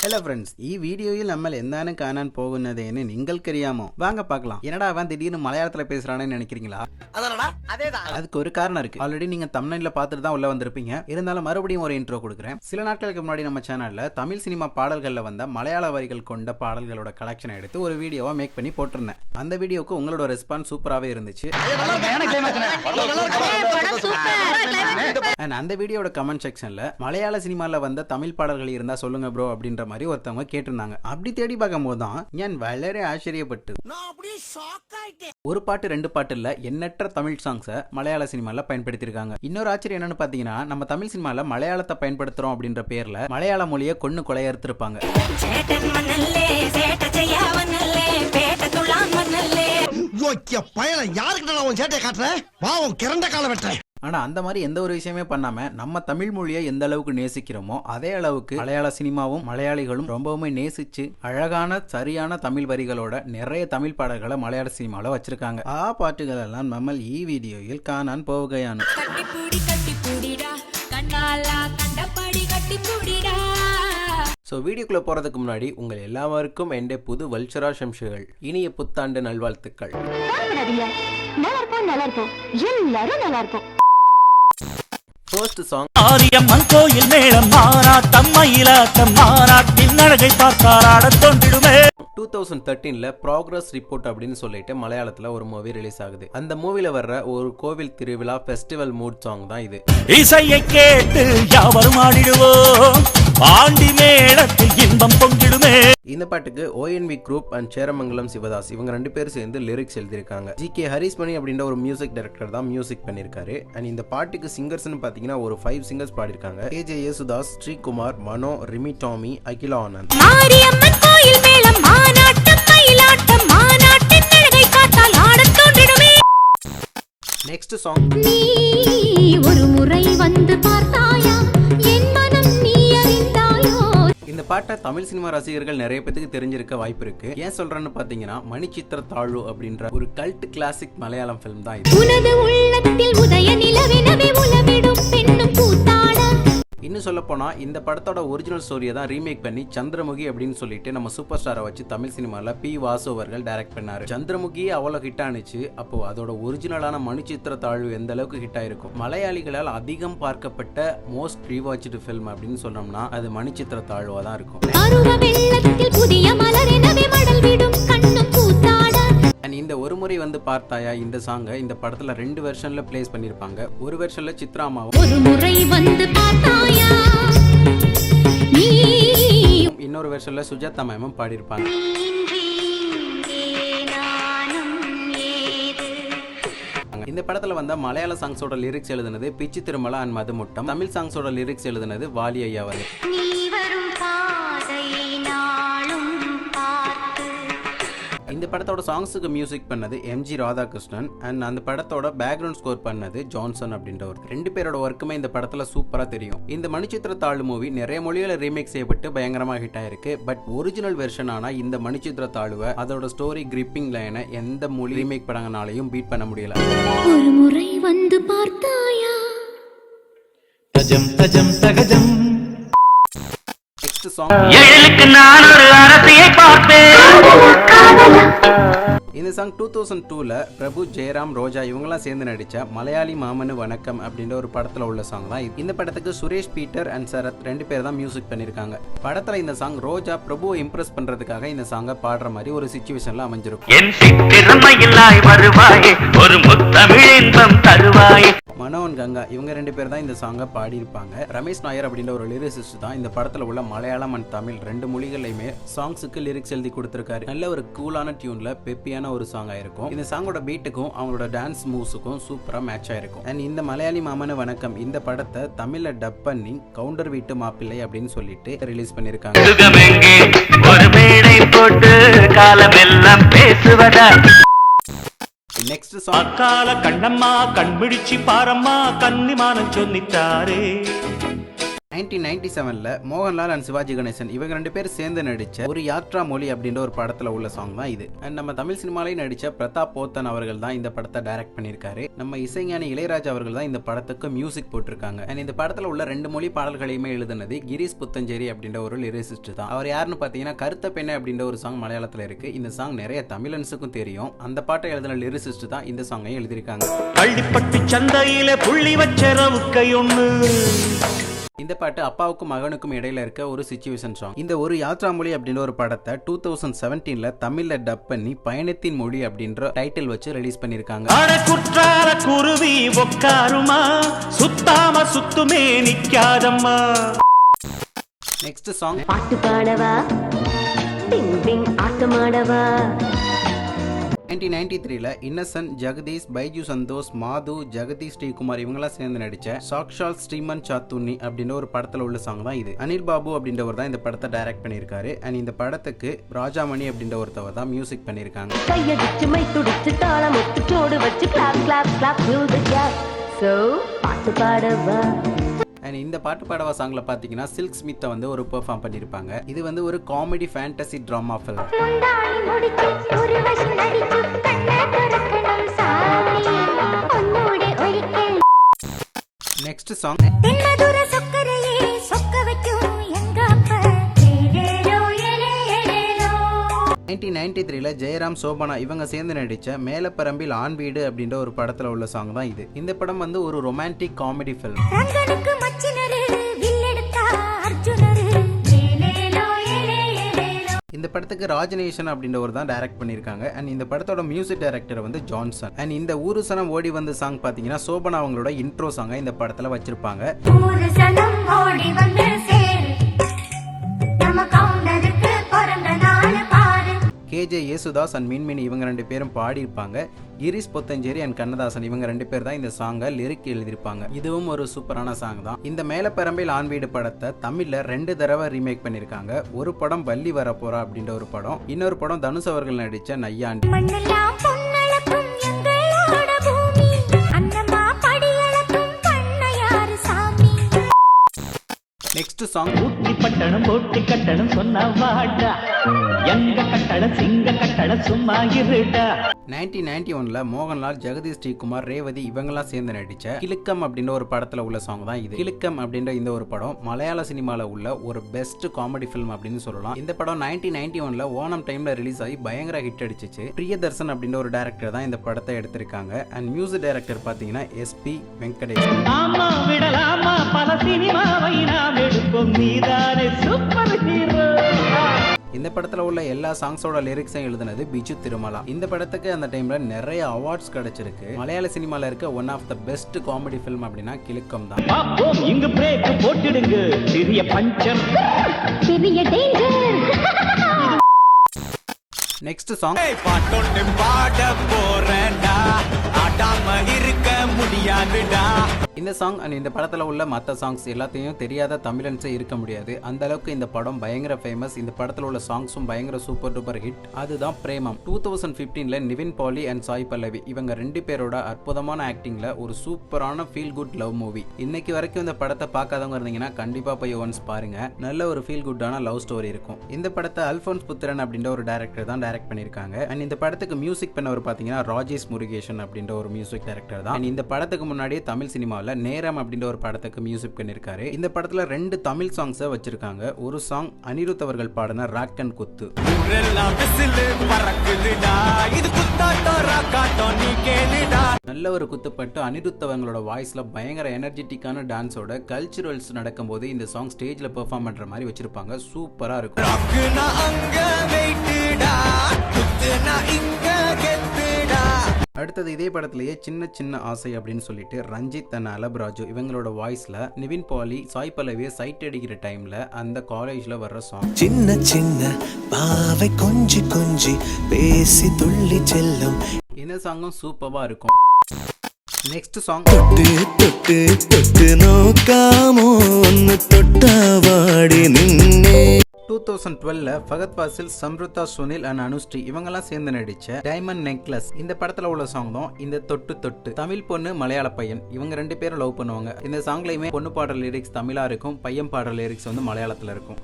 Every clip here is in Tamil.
ஹலோ ஃப்ரெண்ட்ஸ் ഈ വീഡിയോയിൽ നമ്മൾ എന്താണ് കാണാൻ പോകുന്നതെന്ന് നിങ്ങൾക്കറിയാമോ வாங்க பார்க்கலாம் என்னடா அவன் திடீர்னு மலையாளத்துல பேசுறானேன்னு நினைக்கிறீங்களா அதுக்கு ஒரு காரணம் இருக்கு ஆல்ரெடி நீங்க தமிழ்ல பார்த்துட்டு தான் உள்ள வந்திருப்பீங்க இருந்தாலும் மறுபடியும் ஒரு இன்ட்ரோ கொடுக்குறேன் சில நாட்களுக்கு முன்னாடி நம்ம சேனல்ல தமிழ் சினிமா பாடல்கள்ல வந்த மலையாள வரிகள் கொண்ட பாடல்களோட கலெக்ஷன் எடுத்து ஒரு வீடியோவா மேக் பண்ணி போட்டிருந்தேன் அந்த வீடியோக்கு உங்களோட ரெஸ்பான்ஸ் சூப்பராகவே இருந்துச்சு அண்ட் அந்த வீடியோட கமெண்ட் செக்ஷன்ல மலையாள சினிமால வந்த தமிழ் பாடல்கள் இருந்தா சொல்லுங்க ப்ரோ அப்படின்ற மாதிரி ஒருத்தவங்க கேட்டிருந்தாங்க. அப்படி தேடி பார்க்கும்போது தான் நான் வளரே ஆச்சரியப்பட்டு ஒரு பாட்டு ரெண்டு பாட்டு இல்ல எண்ணற்ற தமிழ் சாங்ஸை மலையாள சினிமாவில் பயன்படுத்தியிருக்காங்க. இன்னொரு ஆச்சரியம் என்னன்னு பார்த்தீங்கன்னா நம்ம தமிழ் சினிமாவில் மலையாளத்தை பயன்படுத்துறோம் அப்படின்ற பேர்ல மலையாள மொழியை கொண்டு கொலையறுத்திருப்பாங்க. பயணம் யாருக்கிட்ட நான் உன் சேட்டையை காட்டுறேன் வா உன் கிரண்ட காலை வெட்டுறேன். ஆனால் அந்த மாதிரி எந்த ஒரு விஷயமே பண்ணாமல் நம்ம தமிழ் மொழியை எந்த அளவுக்கு நேசிக்கிறோமோ அதே அளவுக்கு மலையாள சினிமாவும் மலையாளிகளும் ரொம்பவுமே நேசித்து அழகான சரியான தமிழ் வரிகளோட நிறைய தமிழ் பாடல்களை மலையாள சினிமாவில் வச்சிருக்காங்க. ஆ பாட்டுகளெல்லாம் நம்ம ஈ வீடியோவில் காணான் போகையான. ஸோ வீடியோக்குள்ளே போகிறதுக்கு முன்னாடி உங்கள் எல்லாருக்கும் என்ட புது வல்சரா சம்சுகள் இனிய புத்தாண்டு நல்வாழ்த்துக்கள். நல்லா இருக்கும் நல்லா இருக்கும் எல்லாரும் நல்லா இருப்போம். ஃபர்ஸ்ட் சாங் ஆரியம்மன் கோயில் மேளம் மாறாட்டம் மயிலாட்டம் மாறாட்டின் அழகை பார்த்தார் ஆடத் தோன்றிடுமே. டூ தௌசண்ட் தேர்ட்டீனில் ப்ராக்ரஸ் ரிப்போர்ட் அப்படின்னு சொல்லிட்டு மலையாளத்தில் ஒரு மூவி ரிலீஸ் ஆகுது. அந்த மூவியில் வர்ற ஒரு கோவில் திருவிழா ஃபெஸ்டிவல் மூட் சாங் தான் இது. இசையை கேட்டு யாவரும் ஆடிடுவோம். ஆண்டி மேளத்தில் இன்பம் பொங்கிடுமே. இந்த பாட்டுக்கு ஓஎன்வி குரூப் அண்ட் சேரமங்கலம் சிவதாஸ் இவங்க ரெண்டு பேரும் சேர்ந்து லிரிக்ஸ் எழுதியிருக்காங்க. ஜி கே ஹரிஸ்மணி அப்படின்ற ஒரு மியூசிக் டைரக்டர் தான் மியூசிக் பண்ணியிருக்காரு. அண்ட் இந்த பாட்டுக்கு சிங்கர்ஸ்னு பார்த்தீங்கன்னா ஒரு ஃபைவ் சிங்கர்ஸ் பாடியிருக்காங்க. ஏஜே யேசுதாஸ் ஸ்ரீகுமார் மனோ ரிமி டாமி அகிலா ஆனந்த் மாரியம்மன் கோயில் மேளம் மானாட்டம் மயிலாட்டம் மாநாட்டின் அழகை பார்த்தால் ஆடத் தோன்றிடுமே. நெக்ஸ்ட் சாங் நீ ஒரு முறை வந்து பார்த்தாயா? பாட்டை தமிழ் சினிமா ரசிகர்கள் நிறைய பேத்துக்கு தெரிஞ்சிருக்க வாய்ப்பு இருக்கு. ஏன் சொல்றேன்னு பாத்தீங்கன்னா மணிச்சித்திர தாழ்வு அப்படின்ற ஒரு கல்ட் கிளாசிக் மலையாளம் ஃபிலிம் தான் இது. இன்னும் சொல்லப்போனால் இந்த படத்தோட ஒரிஜினல் ஸ்டோரியை தான் ரீமேக் பண்ணி சந்திரமுகி அப்படின்னு சொல்லிட்டு நம்ம சூப்பர் ஸ்டாரை வச்சு தமிழ் சினிமாவில் பி வாசு அவர்கள் டைரக்ட் பண்ணார். சந்திரமுகி அவ்வளோ ஹிட் ஆனிச்சு. அப்போ அதோட ஒரிஜினலான மணிச்சித்திர தாழ்வு எந்த அளவுக்கு ஹிட் ஆயிருக்கும்? மலையாளிகளால் அதிகம் பார்க்கப்பட்ட மோஸ்ட் ரீவாட்ச்டு ஃபில்ம் அப்படின்னு சொன்னோம்னா அது மணிச்சித்திர தாழ்வாக தான் இருக்கும். இந்த ஒரு முறை வந்து பார்த்தாயா இந்த சாங்கை இந்த படத்துல ரெண்டு வெர்ஷன்ல பிளேஸ் பண்ணிருப்பாங்க. ஒரு வெர்ஷன்ல சித்ராமாவும் ஒரு முறை வந்து பார்த்தாயா? இன்னொரு வெர்ஷன்ல சுஜாதா மேமும் பாடியிருப்பாங்க. இந்த படத்துல வந்த மலையாள சாங்ஸோட லிரிக்ஸ் எழுதுனது பிச்சு திருமலா அண்ட் மதுமுட்டம் தமிழ் சாங்ஸோட லிரிக்ஸ் எழுதுனது வாலி ஐயா அவர்கள் இந்த படத்தோட சாங்ஸுக்கு மியூசிக் பண்ணது எம்ஜி ராதாகிருஷ்ணன் அண்ட் அந்த படத்தோட பேக்ரவுண்ட் ஸ்கோர் பண்ணது ஜான்சன் அப்படின்ற ஒரு ரெண்டு பேரோட ஒர்க்குமே இந்த படத்துல சூப்பரா தெரியும். இந்த மணிச்சித்திர தாழ் மூவி நிறைய மொழியில ரீமேக் செய்யப்பட்டு பயங்கரமா ஹிட் ஆயிருக்கு. பட் ஒரிஜினல் வெர்ஷன் ஆனா இந்த மணிச்சித்திர தாழ்வை அதோட ஸ்டோரி கிரிப்பிங் லைனை எந்த மொழி ரீமேக் படங்கனாலையும் பீட் பண்ண முடியல. ஒரு முறை வந்து பார்த்தாயா? தஜம் தஜம் தகஜம் சாங் நான் ஒரு அரசியை பார்ப்பேன். இந்த சாங் டூ தௌசண்ட் டூல பிரபு ஜெயராம் ரோஜா இவங்கெல்லாம் சேர்ந்து நடிச்ச மலையாளி மாமனு வணக்கம் அப்படின்ற ஒரு படத்துல உள்ள சாங் தான். இந்த படத்துக்கு சுரேஷ் பீட்டர் அண்ட் சரத் ரெண்டு பேர் தான் மியூசிக் பண்ணிருக்காங்க. படத்துல இந்த சாங் ரோஜா பிரபுவை இம்ப்ரெஸ் பண்றதுக்காக இந்த சாங்கை பாடுற மாதிரி ஒரு சுச்சுவேஷன்ல அமைஞ்சிருக்கும். மனோன் கங்கா இவங்க ரெண்டு பேர் தான் இந்த சாங்கை பாடியிருப்பாங்க. ரமேஷ் நாயர் அப்படின்ற ஒரு லிரிசிஸ்ட் தான் இந்த படத்தில் உள்ள மலையாளம் அண்ட் தமிழ் ரெண்டு மொழிகளையுமே சாங்ஸுக்கு லிரிக்ஸ் எழுதி கொடுத்துருக்காரு. நல்ல ஒரு கூலான டியூனில் பெப்பியான ஒரு சாங் ஆயிருக்கும். இந்த சாங்கோட பீட்டுக்கும் அவங்களோட டான்ஸ் மூவ்ஸுக்கும் சூப்பராக மேட்ச் ஆயிருக்கும். அண்ட் இந்த மலையாளி மாமன வணக்கம் இந்த படத்தை தமிழில் டப் பண்ணி கவுண்டர் வீட்டு மாப்பிள்ளை அப்படின்னு சொல்லிட்டு ரிலீஸ் பண்ணியிருக்காங்க. சுகமெங்கே ஒரு மேடை போட்டு காலமெல்லாம் பேசுவதா நெக்ஸ்ட் சாங் நைன்டீன் நைன்டி செவனில் மோகன்லால் அண்ட் சிவாஜி கணேசன் இவங்க ரெண்டு பேர் சேர்ந்து நடித்த ஒரு யாத்ரா மொழி அப்படின்ற ஒரு படத்தில் உள்ள சாங் தான் இது. அண்ட் நம்ம தமிழ் சினிமாலையும் நடித்த பிரதாப் போத்தன் அவர்கள் தான் இந்த படத்தை டைரக்ட் பண்ணியிருக்காரு. நம்ம இசைஞானி இளையராஜா அவர்கள் தான் இந்த படத்துக்கு மியூசிக் போட்டிருக்காங்க. அண்ட் இந்த படத்தில் உள்ள ரெண்டு மொழி பாடல்களையுமே எழுதுனது கிரீஷ் புத்தஞ்சேரி அப்படின்ற ஒரு லிரிசிஸ்ட் தான். அவர் யாருன்னு பார்த்தீங்கன்னா கருத்த பெண்ணை அப்படின்ற ஒரு சாங் மலையாளத்தில் இருக்கு. இந்த சாங் நிறைய தமிழன்ஸுக்கும் தெரியும். அந்த பாட்டை எழுதின லிரிசிஸ்ட் தான் இந்த சாங்கையும் எழுதியிருக்காங்க. பள்ளிப்பட்டு சந்தையில புள்ளி வச்ச ரவுக்கை இந்த பாட்டு அப்பாவுக்கும் மகனுக்கும் இடையில இருக்க ஒரு சுச்சுவேஷன் சாங் இந்த ஒரு யாத்ரா மொழி அப்படின்ற ஒரு படத்தை டூ தௌசண்ட் செவன்டீன்ல தமிழ்ல டப் பண்ணி பயணத்தின் மொழி அப்படின்ற டைட்டில் வச்சு ரிலீஸ் பண்ணிருக்காங்க குருவி ஒக்காருமா? சுத்தாம சுத்துமே நிக்காதம்மா. நெக்ஸ்ட் சாங் பாட்டு பாடவா? பிங் பிங் ஆட்டமாடவா? நைன்டீன் நைன்டி த்ரீல இன்னசன் ஜெகதீஷ் பைஜு சந்தோஷ் மாது ஜெகதீஷ் ஸ்ரீகுமார் இவங்கெல்லாம் சேர்ந்து நடிச்ச சாக்ஷால் ஸ்ரீமன் சாத்துன்னி அப்படின்ற ஒரு படத்துல உள்ள சாங் தான் இது. அனில் பாபு அப்படின்றவர் தான் இந்த படத்தை டைரக்ட் பண்ணியிருக்காரு. அண்ட் இந்த படத்துக்கு ராஜாமணி அப்படின்ற ஒருத்தவர் தான் மியூசிக் பண்ணியிருக்காங்க. பாட்டு பாடவா? அண்ட் இந்த பாட்டு பாடவா சாங்ல பாத்தீங்கன்னா சில்க் ஸ்மித்தை வந்து ஒரு பெர்ஃபார்ம் பண்ணியிருப்பாங்க இது வந்து ஒரு comedy fantasy drama film next song. Nineteen ninety த்ரீல ஜெயராம் சோபனா இவங்க சேர்ந்து நடிச்ச மேலப்பரம்பில் ஆண் வீடு அப்படின்ற ஒரு படத்துல உள்ள சாங் தான் இது. இந்த படம் வந்து ஒரு ரொமான்டிக் காமெடி ஃபில்ம் படத்துக்கு ராஜநேஷன் அப்படின்றவர் தான் டைரக்ட் பண்ணியிருக்காங்க. அண்ட் இந்த படத்தோட மியூசிக் டைரக்டர் வந்து ஜான்சன். அண்ட் இந்த ஊரு சனம் ஓடி வந்த சாங் பார்த்தீங்கன்னா சோபனா அவங்களோட இன்ட்ரோ சாங்கை இந்த படத்தில் வச்சிருப்பாங்க. கேஜே யேசுதாஸ் அண்ட் மின்மினி இவங்க ரெண்டு பேரும் பாடியிருப்பாங்க. கிரீஷ் பொத்தஞ்சேரி அண்ட் கண்ணதாசன் இவங்க ரெண்டு பேர் தான் இந்த சாங்கை லிரிக் எழுதியிருப்பாங்க. இதுவும் ஒரு சூப்பரான சாங் தான். இந்த மேலப்பரம்பில் ஆண் வீடு படத்தை தமிழ்ல ரெண்டு தடவை ரீமேக் பண்ணியிருக்காங்க. ஒரு படம் வள்ளி வரப்போறா அப்படின்ற ஒரு படம். இன்னொரு படம் தனுஷ் அவர்கள் நடிச்ச நையாண்டி. நெக்ஸ்ட் சாங் பட்டணம் போட்டி கட்டணம் சொன்ன வாடா. எங்க கட்டடம் சிங்க கட்டடம் சும்மா இருடா. நைன்டீன் நைன்டி ஒன்ல மோகன்லால் ஜெகதீஷ் ஸ்ரீகுமார் ரேவதி இவங்கெல்லாம் சேர்ந்து நடிச்ச கிழக்கம் அப்படின்ற ஒரு படத்துல உள்ள சாங் தான் இது. கிழக்கம் அப்படின்ற இந்த ஒரு படம் மலையாள சினிமாவில் உள்ள ஒரு பெஸ்ட் காமெடி ஃபிலிம் அப்படின்னு சொல்லலாம். இந்த படம் நைன்டீன் நைன்டி ஒன்ல ஓணம் டைம்ல ரிலீஸ் ஆகி பயங்கர ஹிட் அடிச்சிச்சு. பிரியதர்சன் அப்படின்ற ஒரு டேரக்டர் தான் இந்த படத்தை எடுத்திருக்காங்க. அண்ட் மியூசிக் டைரக்டர் பாத்தீங்கன்னா எஸ்பி வெங்கடேஷ். பல சினிமாவை நாம் எடுப்போம். நீதானே சூப்பர் ஹீரோ இந்த படத்துல உள்ள எல்லா சாங்ஸோட லிரிக்ஸையும் எழுதுனது பிஜு திருமலா. இந்த படத்துக்கு அந்த டைம்ல நிறைய அவார்ட்ஸ் கிடைச்சிருக்கு. மலையாள சினிமால இருக்க one of the best comedy film அப்படின்னா கிலுக்கம் தான். இங்கு பிரேக் போட்டுடுங்க. சிறிய பஞ்சர் பெரிய டேஞ்சர் நெக்ஸ்ட் சாங் பாட்டொன்னு பாட போறேன்டா. ஆடாம இருக்க முடியாதுடா. இந்த சாங் அண்ட் இந்த படத்தில் உள்ள மற்ற சாங்ஸ் எல்லாத்தையும் தெரியாத தமிழன்ஸே இருக்க முடியாது. அந்த அளவுக்கு இந்த படம் பயங்கர ஃபேமஸ் இந்த படத்தில் உள்ள சாங்ஸும் பயங்கர சூப்பர் டூப்பர் ஹிட் அதுதான் பிரேமம். டூ தௌசண்ட் ஃபிஃப்டீனில் நிவின் பாலி அண்ட் சாய் பல்லவி இவங்க ரெண்டு பேரோட அற்புதமான ஆக்டிங்கில் ஒரு சூப்பரான ஃபீல் குட் லவ் மூவி இன்னைக்கு வரைக்கும் இந்த படத்தை பார்க்காதவங்க இருந்தீங்கன்னா கண்டிப்பாக போய் ஒன்ஸ் பாருங்க. நல்ல ஒரு ஃபீல் குட்டான லவ் ஸ்டோரி இருக்கும். இந்த படத்தை அல்ஃபோன்ஸ் புத்திரன் அப்படின்ற ஒரு டேரக்டர் தான் டைரக்ட் பண்ணியிருக்காங்க. அண்ட் இந்த படத்துக்கு மியூசிக் பண்ணவர் பார்த்தீங்கன்னா ராஜேஷ் முருகேஷன் அப்படின்ற ஒரு மியூசிக் டேரக்டர் தான். இந்த படத்துக்கு முன்னாடியே தமிழ் சினிமாவில் நேரம் அப்படின்ற ஒரு படத்துக்கு மியூசிக் பண்ணிருக்காரு. இந்த படத்துல ரெண்டு தமிழ் சாங்ஸை வச்சிருக்காங்க. ஒரு சாங் அனிருத் அவர்கள் பாடின ராக் அண்ட் குத்து நல்ல ஒரு குத்துப்பட்டு அனிருத் அவங்களோட வாய்ஸ்ல பயங்கர எனர்ஜெட்டிக்கான டான்ஸோட கல்ச்சுரல்ஸ் நடக்கும்போது இந்த சாங் ஸ்டேஜ்ல பெர்ஃபார்ம் பண்ற மாதிரி வச்சிருப்பாங்க. சூப்பரா இருக்கும். அடுத்தது இதே படத்திலேயே சின்ன சின்ன ஆசை அப்படின்னு சொல்லிட்டு ரஞ்சித் அண்ட் அலப்ராஜு இவங்களோட வாய்ஸ்ல நிவின் பாலி சாய் பல்லவியை சைட் அடிக்கிற டைம்ல அந்த காலேஜ்ல வர்ற சாங் சின்ன சின்ன பாவை கொஞ்சி கொஞ்சி பேசி துள்ளி செல்லும். இந்த சாங்கும் சூப்பரா இருக்கும். நெக்ஸ்ட் சாங் தொட்டு தொட்டு தொட்டு நோக்காமோ ஒன்னு தொட்டாவாடி நின்னே. டூ தௌசண்ட் டுவெல்ல ஃபகத் பாசில் சம்ருதா சுனில் அண்ட் அனுஸ்ரீ இவங்கெல்லாம் சேர்ந்து நடிச்ச டைமண்ட் நெக்லஸ் இந்த படத்துல உள்ள சாங் தான் இந்த தொட்டு தொட்டு. தமிழ் பொண்ணு மலையாள பையன். இவங்க ரெண்டு பேரும் லவ் பண்ணுவாங்க. இந்த சாங்லயுமே பொண்ணு பாடல் லிரிக்ஸ் தமிழா இருக்கும் பையன் பாடல் லிரிக்ஸ் வந்து மலையாளத்துல இருக்கும்.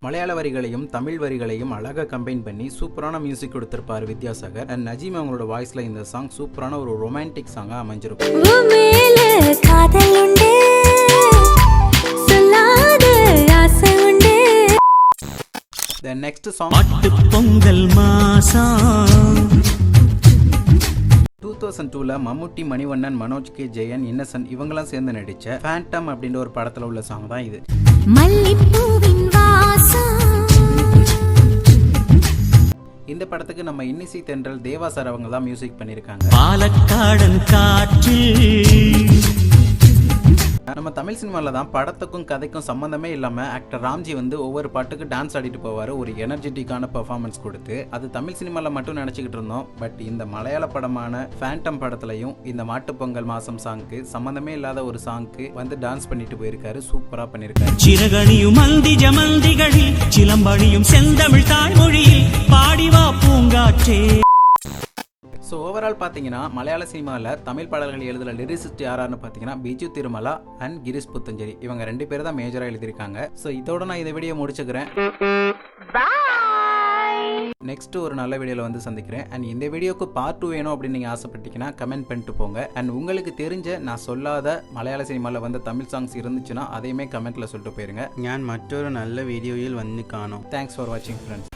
மலையாள வரிகளையும் தமிழ் வரிகளையும் அழகா கம்பைன் பண்ணி சூப்பரான மியூசிக் கொடுத்திருப்பாரு வித்யாசாகர். அண்ட் நஜீம் அவங்களோட வாய்ஸ்ல இந்த சாங் சூப்பரான ஒரு ரொமான்டிக் சாங்கா அமைஞ்சிருக்கும். நெக்ஸ்ட் சாங் பொங்கல் மாசம். டூ தௌசண்ட் டூல மம்முட்டி மணிவண்ணன் மனோஜ் கே. ஜெயன் இன்னசென்ட் இவங்கெல்லாம் சேர்ந்து நடிச்ச ஃபேண்டம் அப்படின்ற ஒரு படத்துல உள்ள சாங் தான் இது. மல்லிப்பூவின் வாசம். இந்த படத்துக்கு நம்ம இன்னிசை தென்றல் தேவா சார் அவங்க தான் மியூசிக் பண்ணியிருக்காங்க. பாலக்காடன் காற்றில் நம்ம தமிழ் சினிமாவில் தான் படத்துக்கும் கதைக்கும் சம்மந்தமே இல்லாமல் ஆக்டர் ராம்ஜி வந்து ஒவ்வொரு பாட்டுக்கு டான்ஸ் ஆடிட்டு போவார். ஒரு எனர்ஜெட்டிக்கான பெர்ஃபார்மன்ஸ் கொடுத்து. அது தமிழ் சினிமாவில் மட்டும் நினச்சிக்கிட்டு இருந்தோம். பட் இந்த மலையாள படமான ஃபேண்டம் படத்துலையும் இந்த மாட்டுப் பொங்கல் மாசம் சாங்க்கு சம்மந்தமே இல்லாத ஒரு சாங்க்கு வந்து டான்ஸ் பண்ணிட்டு போயிருக்காரு. சூப்பராக பண்ணியிருக்காரு சிறகணியும் மந்தி ஜமந்திகளில் சிலம்பணியும் செந்தமிழ் தாய்மொழியில் பாடிவா பூங்காற்றே. ஸோ ஓவரால் பார்த்தீங்கன்னா மலையாள சினிமாவில் தமிழ் பாடல்கள் எழுதுகிற லிரிசிஸ்ட் யாராருன்னு பார்த்தீங்கன்னா பிஜு திருமலா அண்ட் கிரிஷ் புத்தஞ்சலி இவங்க ரெண்டு பேர் தான் மேஜராக எழுதியிருக்காங்க. ஸோ இதோட நான் இந்த வீடியோ முடிச்சுக்கிறேன். நெக்ஸ்ட் ஒரு நல்ல வீடியோவில் வந்து சந்திக்கிறேன். அண்ட் இந்த வீடியோக்கு பார்ட் டூ வேணும் அப்படின்னு நீங்கள் ஆசைப்பட்டீங்கன்னா கமெண்ட் பண்ணிட்டு போங்க. அண்ட் உங்களுக்கு தெரிஞ்ச நான் சொல்லாத மலையாள சினிமாவில் வந்து தமிழ் சாங்ஸ் இருந்துச்சுன்னா அதையுமே கமெண்ட்டில் சொல்லிட்டு போயிருங்க. ஞான் மற்றொரு நல்ல வீடியோவில் வந்து காணும். தேங்க்ஸ் ஃபார் வாட்சிங் ஃப்ரெண்ட்ஸ்